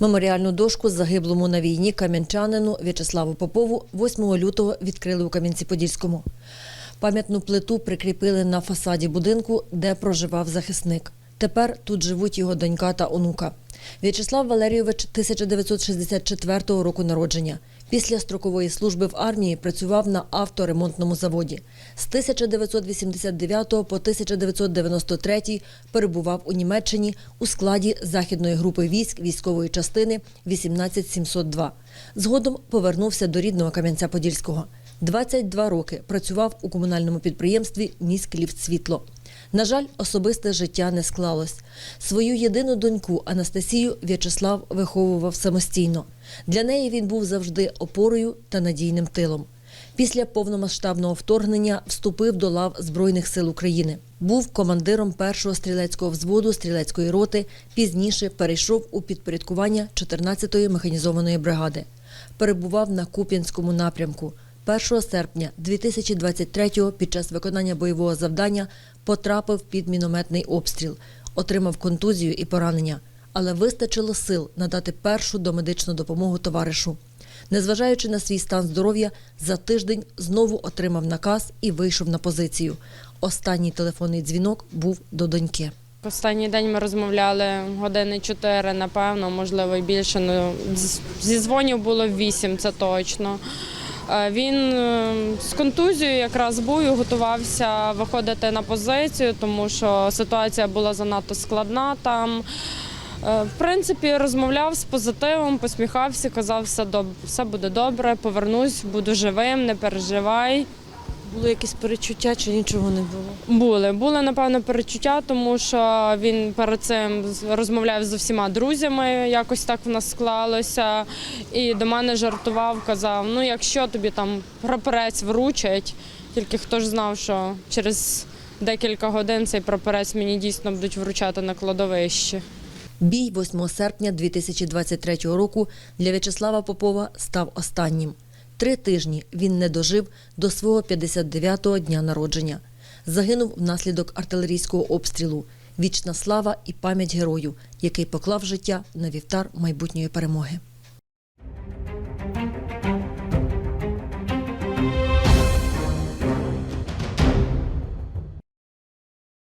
Меморіальну дошку загиблому на війні кам'янчанину В'ячеславу Попову 8 лютого відкрили у Кам'янці-Подільському. Пам'ятну плиту прикріпили на фасаді будинку, де проживав захисник. Тепер тут живуть його донька та онука. В'ячеслав Валерійович 1964 року народження. Після строкової служби в армії працював на авторемонтному заводі. З 1989 по 1993 перебував у Німеччині у складі західної групи військ військової частини 18702. Згодом повернувся до рідного Кам'янця-Подільського. 22 роки працював у комунальному підприємстві «Міськліфтсвітло». На жаль, особисте життя не склалось. Свою єдину доньку Анастасію В'ячеслав виховував самостійно. Для неї він був завжди опорою та надійним тилом. Після повномасштабного вторгнення вступив до лав Збройних сил України. Був командиром першого стрілецького взводу стрілецької роти. Пізніше перейшов у підпорядкування 14-ї механізованої бригади. Перебував на Куп'янському напрямку. 1 серпня 2023-го під час виконання бойового завдання потрапив під мінометний обстріл, отримав контузію і поранення, але вистачило сил надати першу домедичну допомогу товаришу. Незважаючи на свій стан здоров'я, за тиждень знову отримав наказ і вийшов на позицію. Останній телефонний дзвінок був до доньки. Останній день ми розмовляли години чотири, напевно, можливо, і більше. Ну, зі дзвонів було вісім, це точно. Е, Він е, з контузією якраз був і готувався виходити на позицію, тому що ситуація була занадто складна там. Е, В принципі, розмовляв з позитивом, посміхався, казав, все, все буде добре, повернусь, буду живим, не переживай. Було якесь перечуття чи нічого не було? Були, були напевно перечуття, тому що він перед цим розмовляв з усіма друзями, якось так в нас склалося. І до мене жартував, казав: ну якщо тобі там прапорець вручать, тільки хто ж знав, що через декілька годин цей прапорець мені дійсно будуть вручати на кладовищі. Бій 8 серпня 2023 року для В'ячеслава Попова став останнім. Три тижні він не дожив до свого 59-го дня народження. Загинув внаслідок артилерійського обстрілу. Вічна слава і пам'ять герою, який поклав життя на вівтар майбутньої перемоги.